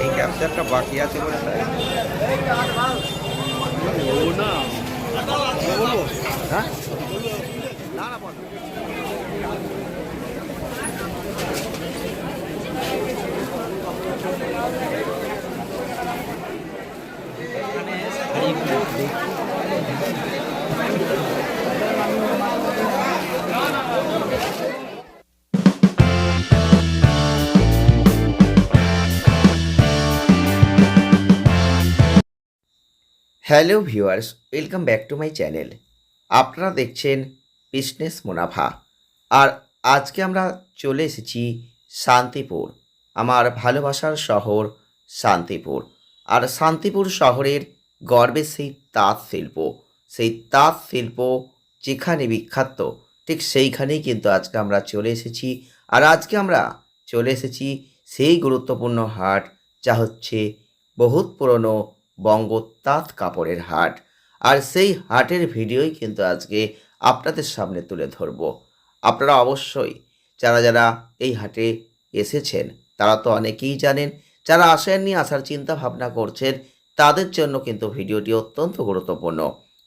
এই ক্যাপচারটা বাকি আছে বলে তাই হ্যাঁ না না বল hello viewers, welcome back to my channel. আপনারা দেখছেন বিজনেস মুনাফা। আর আজকে আমরা চলে এসেছি শান্তিপুর, আমার ভালোবাসার শহর শান্তিপুর। আর শান্তিপুর শহরের গর্বের সেই তাঁত শিল্প, সেই তাঁত শিল্প যেখানে বিখ্যাত, ঠিক সেইখানেই কিন্তু আজকে আমরা চলে এসেছি। আর আজকে আমরা চলে এসেছি সেই গুরুত্বপূর্ণ হাট, যা হচ্ছে বহুত পুরনো বঙ্গ তাঁত কাপড়ের হাট। আর সেই হাটের ভিডিওই কিন্তু আজকে আপনাদের সামনে তুলে ধরব। আপনারা অবশ্যই যারা যারা এই হাটে এসেছেন, তারা তো অনেকেই জানেন, যারা আসেননি, আসার চিন্তা ভাবনা করছেন, তাদের জন্য কিন্তু ভিডিওটি অত্যন্ত গুরুত্বপূর্ণ।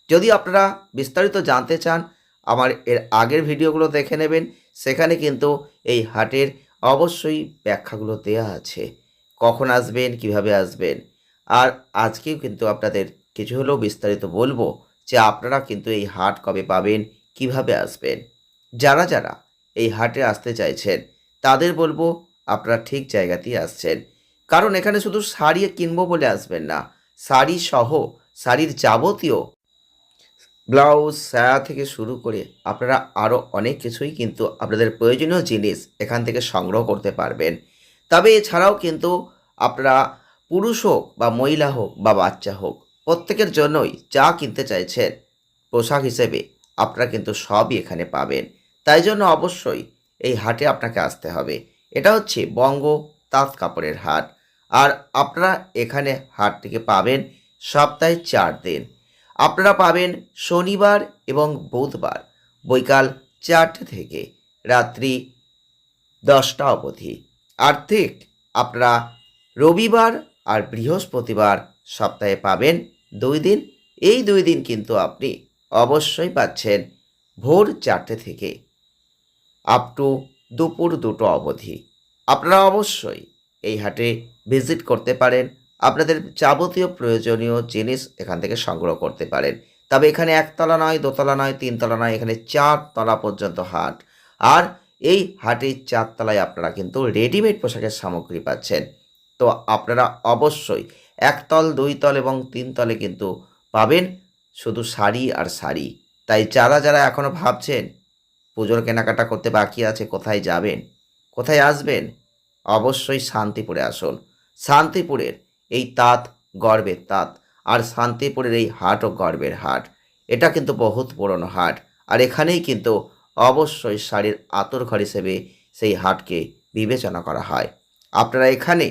যদি আপনারা বিস্তারিত জানতে চান, আমার এর আগের ভিডিওগুলো দেখে নেবেন। সেখানে কিন্তু এই হাটের অবশ্যই ব্যাখ্যাগুলো দেওয়া আছে। কখন আসবেন, কীভাবে আসবেন? আর আজকেও কিন্তু আপনাদের কিছু হলেও বিস্তারিত বলব যে আপনারা কিন্তু এই হাট কবে পাবেন, কীভাবে আসবেন। যারা যারা এই হাটে আসতে চাইছেন, তাদের বলব আপনারা ঠিক জায়গাতেই আসছেন। কারণ এখানে শুধু শাড়ি কিনবো বলে আসবেন না, শাড়ি সহ, শাড়ির যাবতীয় ব্লাউজ, সায়া থেকে শুরু করে আপনারা আরও অনেক কিছুই কিন্তু আপনাদের প্রয়োজনীয় জিনিস এখান থেকে সংগ্রহ করতে পারবেন। তবে এছাড়াও কিন্তু আপনারা পুরুষ হোক বা মহিলা হোক বা বাচ্চা হোক, প্রত্যেকের জন্যই যা কিনতে চাইছেন। পোশাক হিসেবে আপনারা কিন্তু সবই এখানে পাবেন। তাই জন্য অবশ্যই এই হাটে আপনাকে আসতে হবে। এটা হচ্ছে বঙ্গ তাঁত কাপড়ের হাট। আর আপনারা এখানে হাটটিকে পাবেন সপ্তাহে চার দিন। আপনারা পাবেন শনিবার এবং বুধবার, বৈকাল চারটে থেকে রাত্রি দশটা অবধি। আর ঠিক আপনারা রবিবার আর বৃহস্পতিবার সপ্তাহে পাবেন দুই দিন। এই দুই দিন কিন্তু আপনি অবশ্যই পাচ্ছেন ভোর চারটে থেকে আপ টু দুপুর দুটো অবধি। আপনারা অবশ্যই এই হাটে ভিজিট করতে পারেন। আপনাদের যাবতীয় প্রয়োজনীয় জিনিস এখান থেকে সংগ্রহ করতে পারেন। তবে এখানে একতলা নয়, দোতলা নয়, তিনতলা নয়, এখানে চার তলা পর্যন্ত হাট। আর এই হাটের চারতলায় আপনারা কিন্তু রেডিমেড পোশাকের সামগ্রী পাচ্ছেন। তো আপনারা অবশ্যই একতল দুই তল এবং তিন তলে কিন্তু পাবেন শুধু শাড়ি আর শাড়ি। তাই যারা যারা এখনও ভাবছেন পুজোর কেনাকাটা করতে বাকি আছে, কোথায় যাবেন, কোথায় আসবেন, অবশ্যই শান্তিপুরে আসুন। শান্তিপুরের এই তাঁত গর্বের তাঁত আর শান্তিপুরের এই হাটও গর্বের হাট। এটা কিন্তু বহুত পুরনো হাট আর এখানেই কিন্তু অবশ্যই শাড়ির আতর ঘর হিসেবে সেই হাটকে বিবেচনা করা হয়। আপনারা এখানে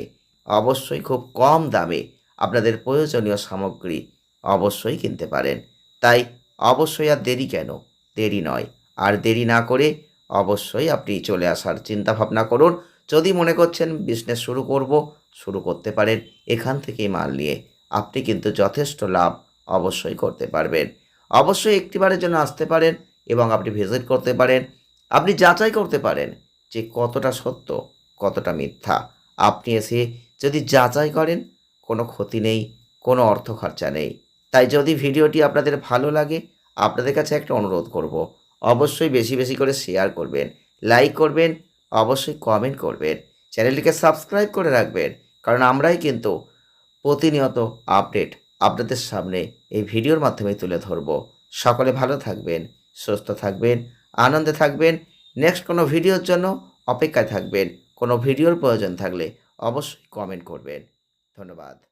অবশ্যই খুব কম দামে আপনাদের প্রয়োজনীয় সামগ্রী অবশ্যই কিনতে পারেন। তাই অবশ্যই আর দেরি কেন? দেরি নয়। আর দেরি না করে অবশ্যই আপনি চলে আসার চিন্তা ভাবনা করুন। যদি মনে করছেন বিজনেস শুরু করব, শুরু করতে পারেন। এখান থেকেই মাল নিয়ে আপনি কিন্তু যথেষ্ট লাভ অবশ্যই করতে পারবেন। অবশ্যই একটিবারের জন্য আসতে পারেন এবং আপনি ভিজিট করতে পারেন। আপনি যাচাই করতে পারেন যে কতটা সত্য, কতটা মিথ্যা। আপনি এসে যদি যাচাই করেন, কোনো ক্ষতি নেই, কোনো অর্থ খরচা নেই। তাই যদি ভিডিওটি আপনাদের ভালো লাগে, আপনাদের কাছে একটা অনুরোধ করব। অবশ্যই বেশি বেশি করে শেয়ার করবেন লাইক করবেন, অবশ্যই কমেন্ট করবেন। চ্যানেলটিকে সাবস্ক্রাইব করে রাখবেন, কারণ আমরাই কিন্তু প্রতিনিয়ত আপডেট আপনাদের সামনে এই ভিডিওর মাধ্যমে তুলে ধরব। সকলে ভালো থাকবেন, সুস্থ থাকবেন, আনন্দে থাকবেন নেক্সট কোনো ভিডিওর জন্য অপেক্ষায় থাকবেন। কোনো ভিডিওর প্রয়োজন থাকলে অবশ্যই কমেন্ট করবেন। ধন্যবাদ।